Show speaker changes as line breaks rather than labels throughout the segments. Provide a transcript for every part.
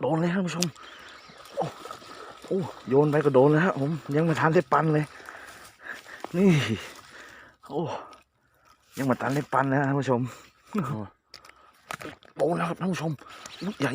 โดนเลยครับท่านผู้ชมโอ้โอ้โยนไปก็โดนเลยครับผมยังม่ทันได้ปันเลย นี่ โอ้ยังมาทันได้ปันนะท่านผู้ชมโดนแล้วครับท่านผู้ชมอุ๊ยใหญ่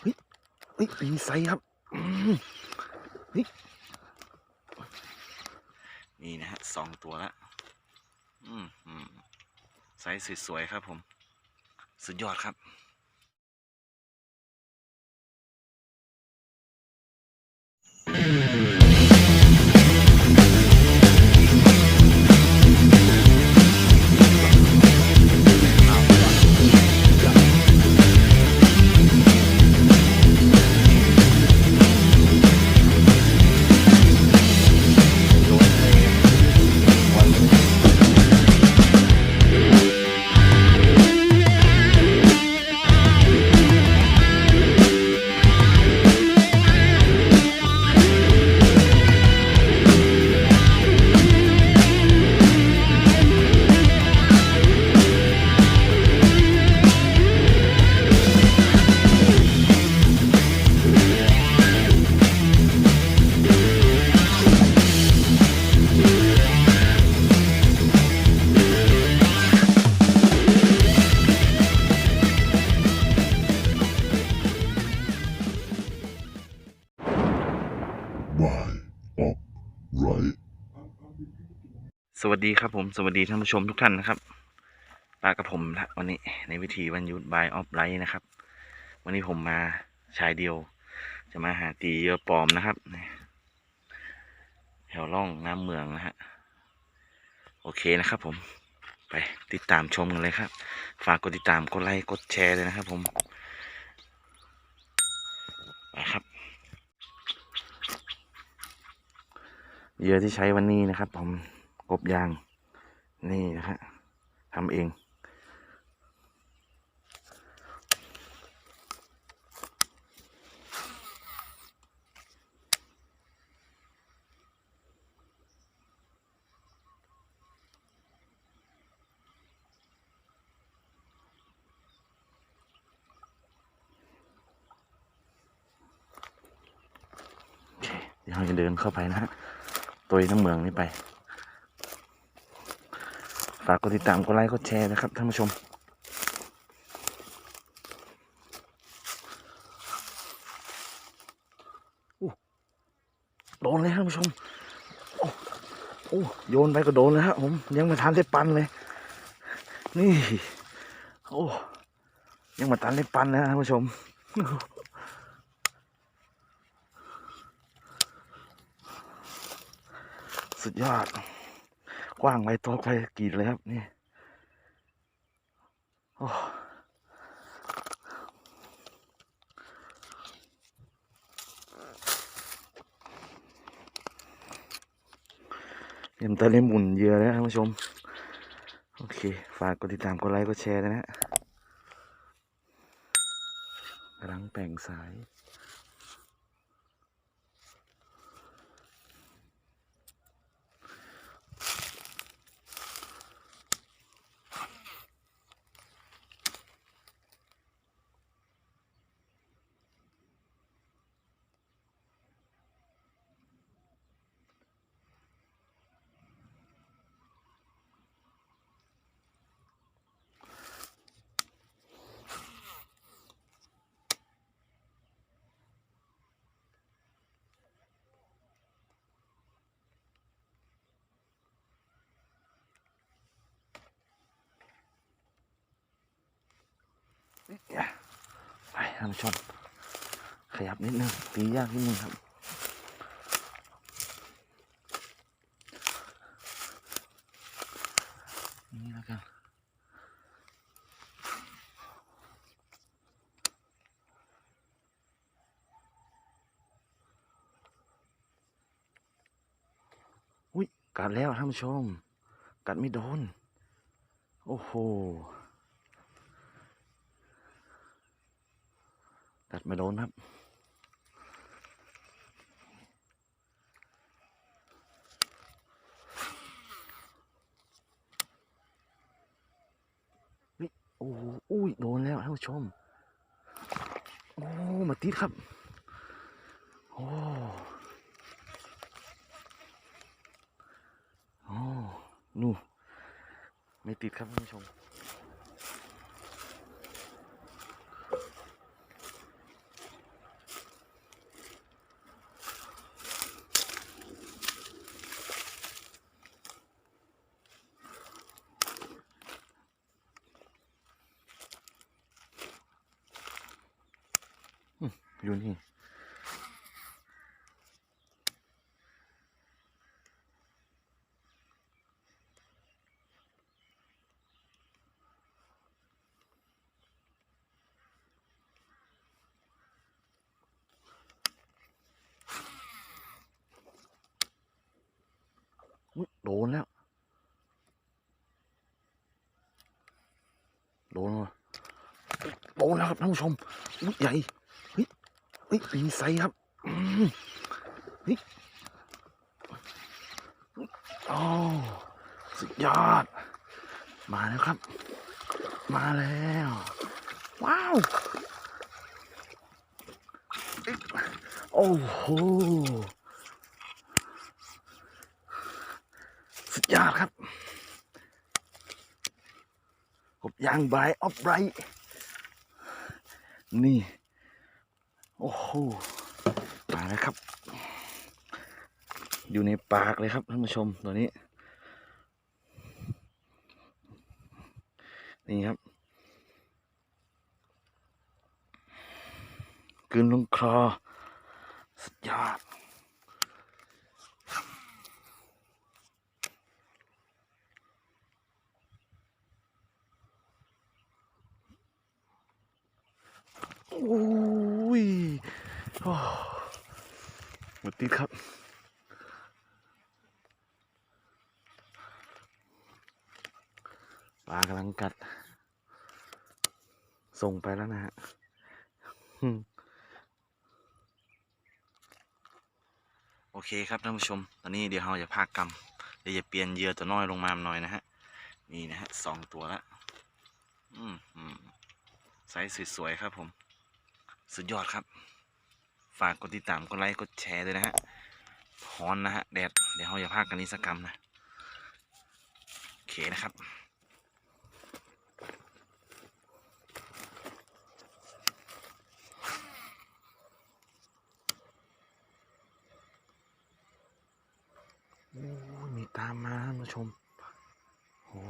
เฮ้ยเฮ้ยปีไซครับเฮ้ยนี่นะฮะสองตัวละอืมอืมไซส์สวยๆครับผม สุดยอดครับ สวัสดีครับผมสวัสดีท่านผู้ชมทุกท่านนะครับปากับผมนะวันนี้ในวิธีวันยุดบายออฟไลท์นะครับ วันนี้ผมมาชายเดียว จะมาหาตีเยอปลอมนะครับแถวร่องน้ำเมืองนะฮะโอเคนะครับ ผมไปติดตามชมกันเลยครับ ฝากกดติดตามกดไลค์กดแชร์เลยนะครับ ผมไปครับเยอที่ใช้วันนี้นะครับ ผม กบยาง นี่นะฮะทำเองโอเคเดี๋ยวเราจะเดินเข้าไปนะฮะตัวน้ำเมืองนี่ไป ฝากกดติดตามกดไลค์กดแชร์นะครับท่านผู้ชมอู้โดนเลยท่านผู้ชม โอ้โยนไปก็โดนเลยครับผม ยังม่ทันได้ปันเลย นี่ โอ้ ยังม่ทันได้ปันเลยนะท่านผู้ชมสุดยอด กว้างไปตัวไปกีดเลยครับนี่โอ้เต็มตะล่มหมุนเยื่อแล้วท่านผู้ชม โอเค ฝากกดติดตามกดไลค์กดแชร์นะฮะกำลังแป่งสาย ไปท่านผู้ชม ขยับนิดนึงตียากนิดนึงครับ นี่แล้วกันอุ้ยกัดแล้วท่านผู้ชม กัดไม่โดน โอ้โห กัดไม่โดนครับนี่โอ้โหอุ้ย โดนแล้วท่านผู้ชม โอ้ มาติดครับ โอ้โอ้นู่ไม่ติดครับท่านผู้ชม อยู่นี่โดนแล้ว โดนว่ะโดนแล้วครับท่านผู้ชมใหญ่ เฮ้ยมีไซส์ครับอืมเฮ้ยโอ้สุดยอด มาแล้วครับ มาแล้ว ว้าว โอ้โห สุดยอดครับกบยางบายออฟไรนี่ โอ้โหมาแล้วครับ อยู่ในปากเลยครับท่านผู้ชมตัวนี้ นี่ครับกลืนลงคลอสุดยอดโอ้ หมดติดครับปลากำลังกัด ส่งไปแล้วนะฮะอืมโอเคครับท่านผู้ชม ตอนนี้เดี๋ยวเราจะพากกรรมเดี๋ยวจะเปลี่ยนเหยื่อตัวน้อยลงมาหน่อยนะฮะ นี่นะฮะสองตัวละอืมอืมไซส์สวยๆครับผม สุดยอดครับ ฝากกดติดตามกดไลค์กดแชร์ด้วยนะฮะฮ้อนนะฮะแดดเดี๋ยวเราอย่าพากกันนี้สักกรรมนะโอเคนะครับโอ้มีตามมาท่านผู้ชมโอ้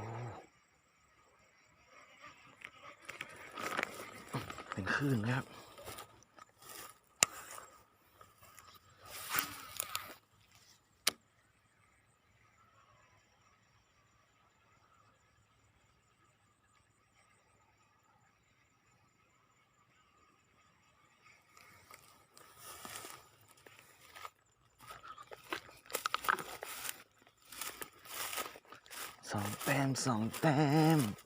เป็นคลื่นครับ องแต้มสองแต้ม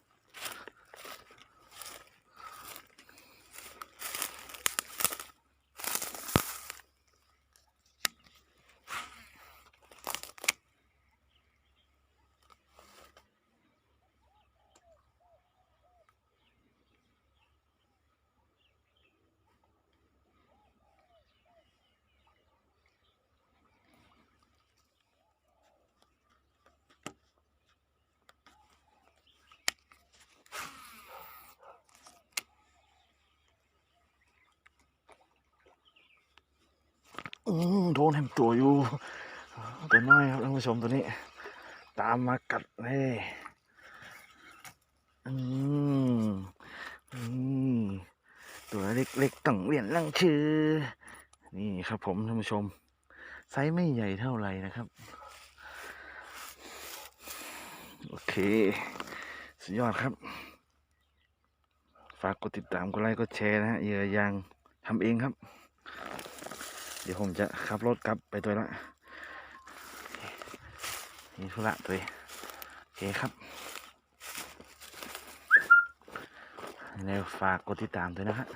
โดนเต็มตัวอยู่ ตัวน้อยครับท่านผู้ชมตัวนี้ ตามมากัดเลยอืมอืมตัวเล็กๆต้องเรียนลังชื่อ นี่ครับผมท่านผู้ชม ไซส์ไม่ใหญ่เท่าไหร่นะครับ โอเค สุดยอดครับ ฝากกดติดตามกดไลค์กดแชร์นะฮะเยื่อยางทำเองครับ ดี๋ยวผมจะขับรถกลับไปตัวละมีธุระตัวเองโอเคครับแล้วฝากกดติดตามด้วยนะฮะ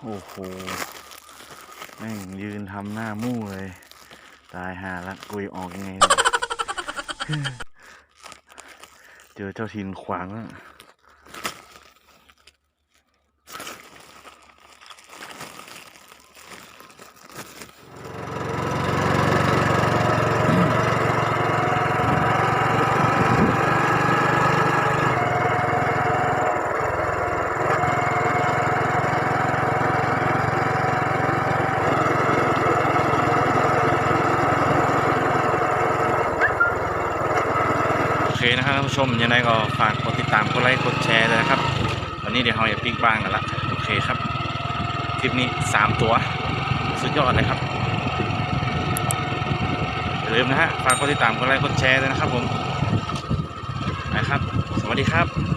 โอ้โห แม่งยืนทำหน้ามู่เลย ตายหาละกุยออกยังไงเนี่ยเจอเจ้าทินขวางแล้ว เคนะครับท่านผู้ชมยังไงก็ฝากกดติดตามกดไลค์กดแชร์เลยนะครับ วันนี้เดี๋ยวเราจะปิ้งบ้างกันละโอเคครับคลิปนี้สามตัว สุดยอดเลยครับอย่าลืมนะฮะฝากกดติดตามกดไลค์กดแชร์เลยนะครับผมนะครับ สวัสดีครับ